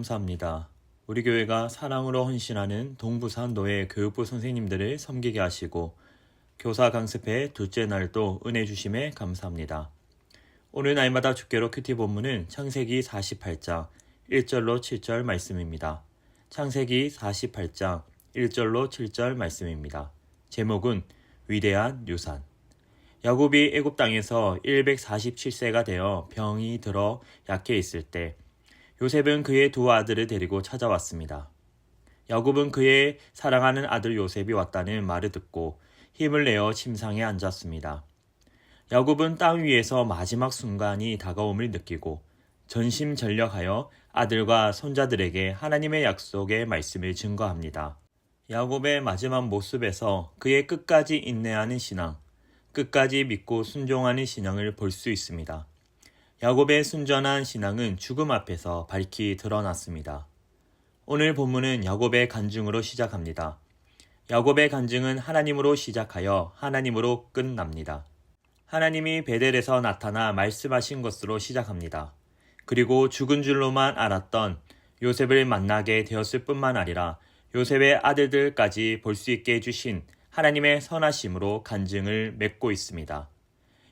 감사합니다. 우리 교회가 사랑으로 헌신하는 동부산 노예 교육부 선생님들을 섬기게 하시고 교사 강습회 둘째 날도 은혜 주심에 감사합니다. 오늘 날마다 주께로 큐티 본문은 창세기 48장 1절로 7절 말씀입니다. 창세기 48장 1절로 7절 말씀입니다. 제목은 위대한 유산. 야곱이 애굽 땅에서 147세가 되어 병이 들어 약해 있을 때 요셉은 그의 두 아들을 데리고 찾아왔습니다. 야곱은 그의 사랑하는 아들 요셉이 왔다는 말을 듣고 힘을 내어 침상에 앉았습니다. 야곱은 땅 위에서 마지막 순간이 다가옴을 느끼고 전심전력하여 아들과 손자들에게 하나님의 약속의 말씀을 증거합니다. 야곱의 마지막 모습에서 그의 끝까지 인내하는 신앙, 끝까지 믿고 순종하는 신앙을 볼 수 있습니다. 야곱의 순전한 신앙은 죽음 앞에서 밝히 드러났습니다. 오늘 본문은 야곱의 간증으로 시작합니다. 야곱의 간증은 하나님으로 시작하여 하나님으로 끝납니다. 하나님이 베델에서 나타나 말씀하신 것으로 시작합니다. 그리고 죽은 줄로만 알았던 요셉을 만나게 되었을 뿐만 아니라 요셉의 아들들까지 볼 수 있게 해주신 하나님의 선하심으로 간증을 맺고 있습니다.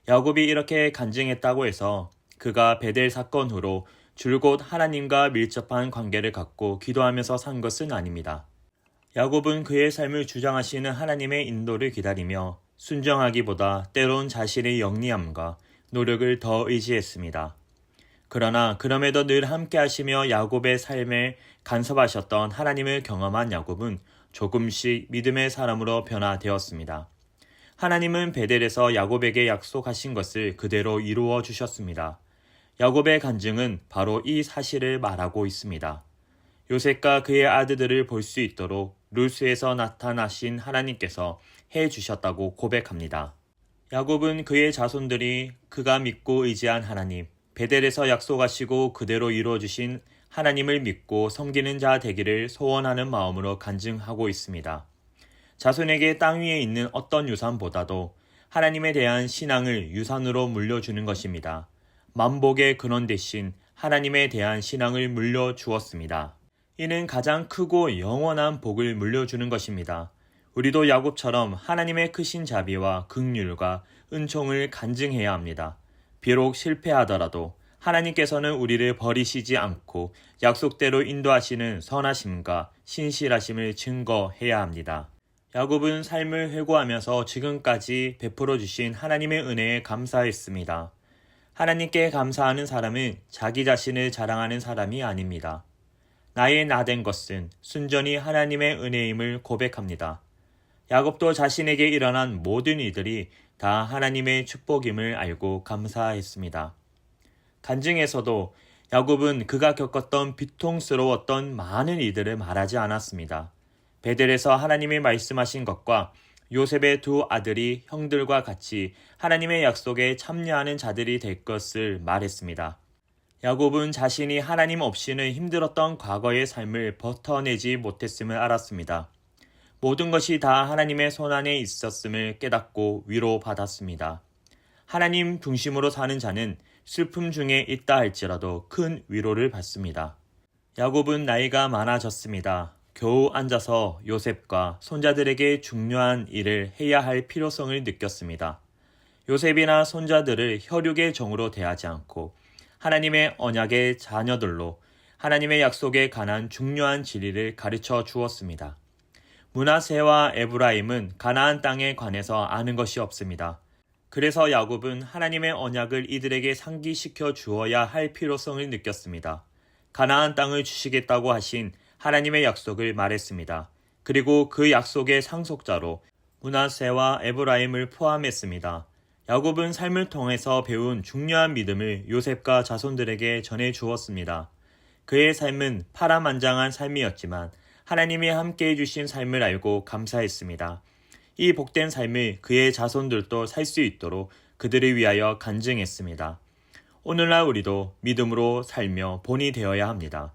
야곱이 이렇게 간증했다고 해서 그가 베델 사건 후로 줄곧 하나님과 밀접한 관계를 갖고 기도하면서 산 것은 아닙니다. 야곱은 그의 삶을 주장하시는 하나님의 인도를 기다리며 순정하기보다 때론 자신의 영리함과 노력을 더 의지했습니다. 그러나 그럼에도 늘 함께 하시며 야곱의 삶에 간섭하셨던 하나님을 경험한 야곱은 조금씩 믿음의 사람으로 변화되었습니다. 하나님은 베델에서 야곱에게 약속하신 것을 그대로 이루어 주셨습니다. 야곱의 간증은 바로 이 사실을 말하고 있습니다. 요셉과 그의 아들들을 볼 수 있도록 루스에서 나타나신 하나님께서 해 주셨다고 고백합니다. 야곱은 그의 자손들이 그가 믿고 의지한 하나님, 베델에서 약속하시고 그대로 이루어 주신 하나님을 믿고 섬기는 자 되기를 소원하는 마음으로 간증하고 있습니다. 자손에게 땅 위에 있는 어떤 유산보다도 하나님에 대한 신앙을 유산으로 물려주는 것입니다. 만복의 근원 대신 하나님에 대한 신앙을 물려주었습니다. 이는 가장 크고 영원한 복을 물려주는 것입니다. 우리도 야곱처럼 하나님의 크신 자비와 극률과 은총을 간증해야 합니다. 비록 실패하더라도 하나님께서는 우리를 버리시지 않고 약속대로 인도하시는 선하심과 신실하심을 증거해야 합니다. 야곱은 삶을 회고하면서 지금까지 베풀어 주신 하나님의 은혜에 감사했습니다. 하나님께 감사하는 사람은 자기 자신을 자랑하는 사람이 아닙니다. 나의 나된 것은 순전히 하나님의 은혜임을 고백합니다. 야곱도 자신에게 일어난 모든 이들이 다 하나님의 축복임을 알고 감사했습니다. 간증에서도 야곱은 그가 겪었던 비통스러웠던 많은 이들을 말하지 않았습니다. 베델에서 하나님이 말씀하신 것과 요셉의 두 아들이 형들과 같이 하나님의 약속에 참여하는 자들이 될 것을 말했습니다. 야곱은 자신이 하나님 없이는 힘들었던 과거의 삶을 버텨내지 못했음을 알았습니다. 모든 것이 다 하나님의 손안에 있었음을 깨닫고 위로받았습니다. 하나님 중심으로 사는 자는 슬픔 중에 있다 할지라도 큰 위로를 받습니다. 야곱은 나이가 많아졌습니다. 겨우 앉아서 요셉과 손자들에게 중요한 일을 해야 할 필요성을 느꼈습니다. 요셉이나 손자들을 혈육의 정으로 대하지 않고 하나님의 언약의 자녀들로 하나님의 약속에 관한 중요한 진리를 가르쳐 주었습니다. 문하세와 에브라임은 가나안 땅에 관해서 아는 것이 없습니다. 그래서 야곱은 하나님의 언약을 이들에게 상기시켜 주어야 할 필요성을 느꼈습니다. 가나안 땅을 주시겠다고 하신 하나님의 약속을 말했습니다. 그리고 그 약속의 상속자로 문하세와 에브라임을 포함했습니다. 야곱은 삶을 통해서 배운 중요한 믿음을 요셉과 자손들에게 전해 주었습니다. 그의 삶은 파란만장한 삶이었지만 하나님이 함께 해 주신 삶을 알고 감사했습니다. 이 복된 삶을 그의 자손들도 살 수 있도록 그들을 위하여 간증했습니다. 오늘날 우리도 믿음으로 살며 본이 되어야 합니다.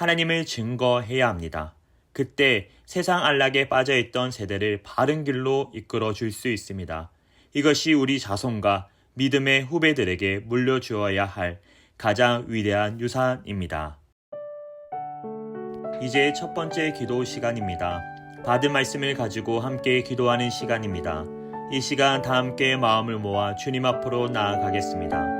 하나님을 증거해야 합니다. 그때 세상 안락에 빠져 있던 세대를 바른 길로 이끌어 줄 수 있습니다. 이것이 우리 자손과 믿음의 후배들에게 물려주어야 할 가장 위대한 유산입니다. 이제 첫 번째 기도 시간입니다. 받은 말씀을 가지고 함께 기도하는 시간입니다. 이 시간 다 함께 마음을 모아 주님 앞으로 나아가겠습니다.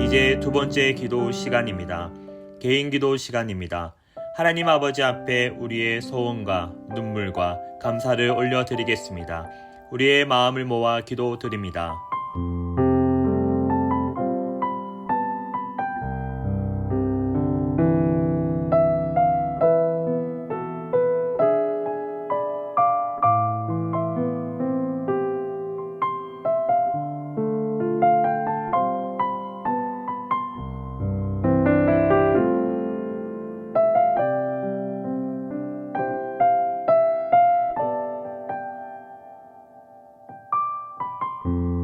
이제 두 번째 기도 시간입니다. 개인 기도 시간입니다. 하나님 아버지 앞에 우리의 소원과 눈물과 감사를 올려드리겠습니다. 우리의 마음을 모아 기도 드립니다. 하나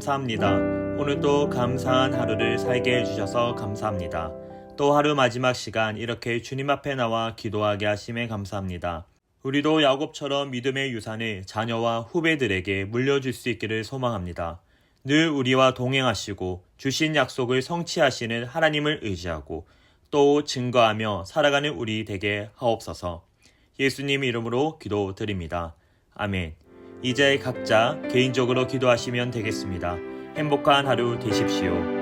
감사합니다. 오늘도 감사한 하루를 살게 해주셔서 감사합니다. 또 하루 마지막 시간 이렇게 주님 앞에 나와 기도하게 하심에 감사합니다. 우리도 야곱처럼 믿음의 유산을 자녀와 후배들에게 물려줄 수 있기를 소망합니다. 늘 우리와 동행하시고 주신 약속을 성취하시는 하나님을 의지하고 또 증거하며 살아가는 우리 되게 하옵소서. 예수님 이름으로 기도드립니다. 아멘. 이제 각자 개인적으로 기도하시면 되겠습니다. 행복한 하루 되십시오.